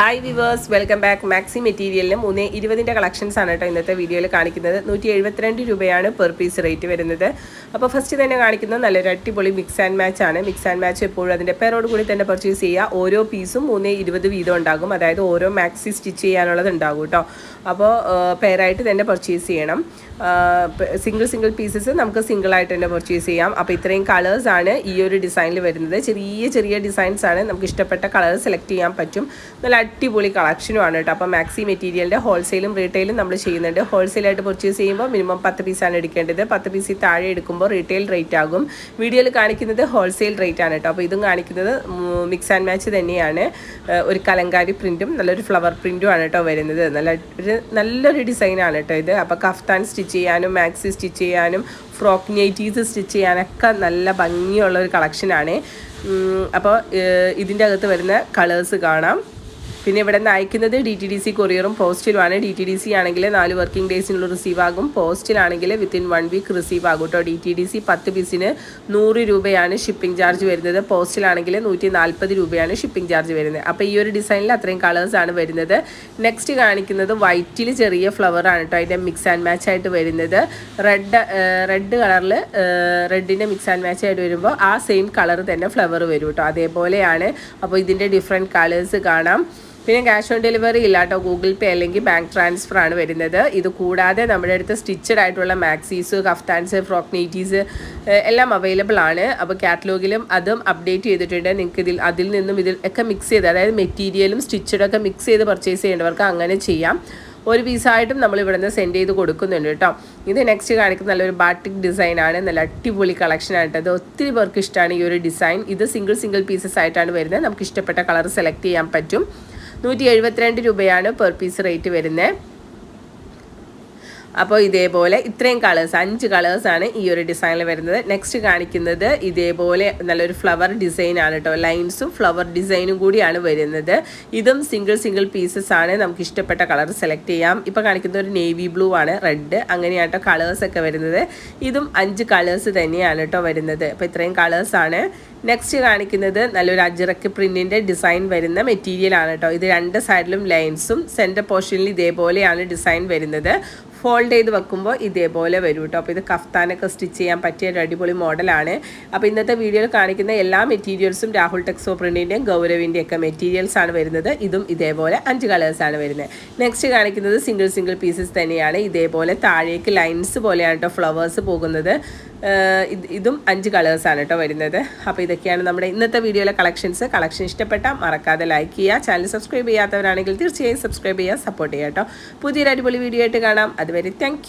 Hi viewers welcome back maxi മെറ്റീരിയലിന് മൂന്ന് ഇരുപതിന്റെ collections ആണ് കേട്ടോ ഇന്നത്തെ വീഡിയോയിൽ കാണിക്കുന്നത്. നൂറ്റി എഴുപത്തിരണ്ട് രൂപയാണ് പെർ പീസ് റേറ്റ് വരുന്നത്. അപ്പോൾ ഫസ്റ്റ് തന്നെ കാണിക്കുന്നത് നല്ലൊരു അടിപൊളി മിക്സ് ആൻഡ് മാച്ച് ആണ്. മിക്സ് ആൻഡ് മാച്ച് എപ്പോഴും അതിന്റെ പേരോട് കൂടി തന്നെ പർച്ചേസ് ചെയ്യുക. ഓരോ പീസും മൂന്ന് ഇരുപത് വീതം ഉണ്ടാകും. അതായത് ഓരോ മാക്സി സ്റ്റിച്ച് ചെയ്യാനുള്ളത് ഉണ്ടാകും കേട്ടോ. അപ്പോൾ പെയറായിട്ട് തന്നെ പർച്ചേസ് ചെയ്യണം. സിംഗിൾ സിംഗിൾ പീസസ് നമുക്ക് സിംഗിൾ ആയിട്ട് തന്നെ പർച്ചേസ് ചെയ്യാം. അപ്പോൾ ഇത്രയും കളേഴ്സ് ആണ് ഈ ഒരു ഡിസൈനിൽ വരുന്നത്. ചെറിയ ചെറിയ ഡിസൈൻസ് ആണ്. നമുക്ക് ഇഷ്ടപ്പെട്ട കളർ സെലക്ട് ചെയ്യാൻ പറ്റും. നല്ല അടിപൊളി കളക്ഷനുമാണ് കേട്ടോ. അപ്പോൾ മാക്സി മെറ്റീരിയലിന്റെ ഹോൾസെയിലും റീറ്റെയിലും നമ്മൾ ചെയ്യുന്നുണ്ട്. ഹോൾസെയിലായിട്ട് പർച്ചേസ് ചെയ്യുമ്പോൾ മിനിമം പത്ത് പീസാണ് എടുക്കേണ്ടത്. പത്ത് പീസിൽ താഴെ എടുക്കുമ്പോൾ റീറ്റെയിൽ റേറ്റ് ആകും. വീഡിയോയിൽ കാണിക്കുന്നത് ഹോൾസെയിൽ റേറ്റ് ആണ് കേട്ടോ. അപ്പോൾ ഇതും കാണിക്കുന്നത് മിക്സ് ആൻഡ് മാച്ച് തന്നെയാണ്. ഒരു കലങ്കാരി പ്രിന്റും നല്ലൊരു ഫ്ലവർ പ്രിന്റും ആണ് കേട്ടോ വരുന്നത്. നല്ല ഒരു നല്ലൊരു ഡിസൈനാണ് കേട്ടോ ഇത്. അപ്പോൾ കഫ്താൻ സ്റ്റിച്ച് ചെയ്യാനും മാക്സി സ്റ്റിച്ച് ചെയ്യാനും ഫ്രോക്ക് നൈറ്റീസ് സ്റ്റിച്ച് ചെയ്യാനൊക്കെ നല്ല ഭംഗിയുള്ള ഒരു കളക്ഷനാണ് അപ്പോൾ ഇതിന്റെ അകത്ത് വരുന്ന കളേഴ്സ് കാണാം. പിന്നെ ഇവിടെ നിന്ന് അയക്കുന്നത് ഡി ടി ഡി സി കൊറിയറും പോസ്റ്റിലുമാണ് ഡി ടി ഡി സി ആണെങ്കിൽ നാല് വർക്കിംഗ് ഡേയ്സിനുള്ളിൽ റിസീവ് ആകും. പോസ്റ്റിലാണെങ്കിൽ വിത്തിൻ വൺ വീക്ക് റിസീവ് ആകും കേട്ടോ. ഡി ടി ഡി സി പത്ത് പീസിന് നൂറ് രൂപയാണ് ഷിപ്പിംഗ് ചാർജ് വരുന്നത്. പോസ്റ്റിലാണെങ്കിൽ നൂറ്റി നാൽപ്പത് രൂപയാണ് ഷിപ്പിംഗ് ചാർജ് വരുന്നത്. അപ്പോൾ ഈ ഒരു ഡിസൈനിൽ അത്രയും കളേഴ്സാണ് വരുന്നത്. നെക്സ്റ്റ് കാണിക്കുന്നത് വൈറ്റിൽ ചെറിയ ഫ്ലവർ ആണ് കേട്ടോ. അതിന്റെ മിക്സ് ആൻഡ് മാച്ച് ആയിട്ട് വരുന്നത്. റെഡ് റെഡ് കളറിൽ റെഡിന്റെ മിക്സ് ആൻഡ് മാച്ച് ആയിട്ട് വരുമ്പോൾ ആ സെയിം കളർ തന്നെ ഫ്ലവർ വരും കേട്ടോ. അതേപോലെയാണ്. അപ്പോൾ ഇതിന്റെ ഡിഫറെന്റ് കളേഴ്സ് കാണാം. പിന്നെ ക്യാഷ് ഓൺ ഡെലിവറി ഇല്ല കേട്ടോ ഗൂഗിൾ പേ അല്ലെങ്കിൽ ബാങ്ക് ട്രാൻസ്ഫർ ആണ് വരുന്നത്. ഇത് കൂടാതെ നമ്മുടെ അടുത്ത് സ്റ്റിച്ചഡ് ആയിട്ടുള്ള മാക്സീസ് കഫ്താൻസ് ഫ്രോക്ക് നൈറ്റീസ് എല്ലാം അവൈലബിൾ ആണ്. അപ്പോൾ കാറ്റലോഗിലും അതും അപ്ഡേറ്റ് ചെയ്തിട്ടുണ്ട്. നിങ്ങൾക്ക് ഇതിൽ അതിൽ നിന്നും ഇതിൽ ഒക്കെ മിക്സ് ചെയ്ത് അതായത് മെറ്റീരിയലും സ്റ്റിച്ചഡൊക്കെ മിക്സ് ചെയ്ത് പർച്ചേസ് ചെയ്യേണ്ടവർക്ക് അങ്ങനെ ചെയ്യാം. ഒരു പീസായിട്ടും നമ്മൾ ഇവിടെ നിന്ന് സെൻഡ് ചെയ്ത് കൊടുക്കുന്നുണ്ട് കേട്ടോ. ഇത് നെക്സ്റ്റ് കാണിക്കുന്ന നല്ലൊരു ബാട്ടിക് ഡിസൈൻ ആണ്. നല്ല അടിപൊളി കളക്ഷൻ ആയിട്ടത് ഒത്തിരി പേർക്ക് ഇഷ്ടമാണ് ഈ ഒരു ഡിസൈൻ ഇത് സിംഗിൾ സിംഗിൾ പീസസ് ആയിട്ടാണ് വരുന്നത്. നമുക്ക് ഇഷ്ടപ്പെട്ട കളർ സെലക്ട് ചെയ്യാൻ പറ്റും. നൂറ്റി എഴുപത്തിരണ്ട് രൂപയാണ് പെർ പീസ് റേറ്റ് വരുന്നത്. അപ്പോൾ ഇതേപോലെ ഇത്രയും കളേഴ്സ് അഞ്ച് കളേഴ്സാണ് ഈ ഒരു ഡിസൈനിൽ വരുന്നത്. നെക്സ്റ്റ് കാണിക്കുന്നത് ഇതേപോലെ നല്ലൊരു ഫ്ലവർ ഡിസൈൻ ആണ് കേട്ടോ ലൈൻസും ഫ്ലവർ ഡിസൈനും കൂടിയാണ് വരുന്നത്. ഇതും സിംഗിൾ സിംഗിൾ പീസസ് ആണ്. നമുക്ക് ഇഷ്ടപ്പെട്ട കളർ സെലക്ട് ചെയ്യാം. ഇപ്പോൾ കാണിക്കുന്ന ഒരു നേവി ബ്ലൂ ആണ് റെഡ് അങ്ങനെയാണ് കേട്ടോ കളേഴ്സൊക്കെ വരുന്നത്. ഇതും അഞ്ച് കളേഴ്സ് തന്നെയാണ് കേട്ടോ വരുന്നത്. അപ്പോൾ ഇത്രയും ആണ്. നെക്സ്റ്റ് കാണിക്കുന്നത് നല്ലൊരു അജിറക്ക് പ്രിന്റിന്റെ ഡിസൈൻ വരുന്ന മെറ്റീരിയൽ ആണ് കേട്ടോ ഇത് രണ്ട് സൈഡിലും ലൈൻസും സെന്റർ പോർഷനിൽ ഇതേപോലെയാണ് ഡിസൈൻ വരുന്നത്. ഫോൾഡ് ചെയ്ത് വെക്കുമ്പോൾ ഇതേപോലെ വരും കേട്ടോ അപ്പോൾ ഇത് കഫ്താനൊക്കെ സ്റ്റിച്ച് ചെയ്യാൻ പറ്റിയ ഒരു അടിപൊളി മോഡലാണ്. അപ്പോൾ ഇന്നത്തെ വീഡിയോയിൽ കാണിക്കുന്ന എല്ലാ മെറ്റീരിയൽസും രാഹുൽ ടെക്സോ പ്രിന്റിന്റെയും ഗൗരവിന്റെ ഒക്കെ മെറ്റീരിയൽസ് ആണ് വരുന്നത്. ഇതും ഇതേപോലെ അഞ്ച് കളേഴ്സാണ് വരുന്നത്. നെക്സ്റ്റ് കാണിക്കുന്നത് സിംഗിൾ സിംഗിൾ പീസസ് തന്നെയാണ്. ഇതേപോലെ താഴേക്ക് ലൈൻസ് പോലെയാണ് കേട്ടോ ഫ്ലവേഴ്സ് പോകുന്നത്. ഇതും അഞ്ച് കളേഴ്സാണ് കേട്ടോ വരുന്നത്. അപ്പോൾ ഇതൊക്കെയാണ് നമ്മുടെ ഇന്നത്തെ വീഡിയോയിലെ കളക്ഷൻസ്. കളക്ഷൻ ഇഷ്ടപ്പെട്ടാൽ മറക്കാതെ ലൈക്ക് ചെയ്യുക. ചാനൽ സബ്സ്ക്രൈബ് ചെയ്യാത്തവരാണെങ്കിൽ തീർച്ചയായും സബ്സ്ക്രൈബ് ചെയ്യുക സപ്പോർട്ട് ചെയ്യുക കേട്ടോ. പുതിയൊരു അടിപൊളി വീഡിയോ ആയിട്ട് കാണാം. അതുവരെ താങ്ക്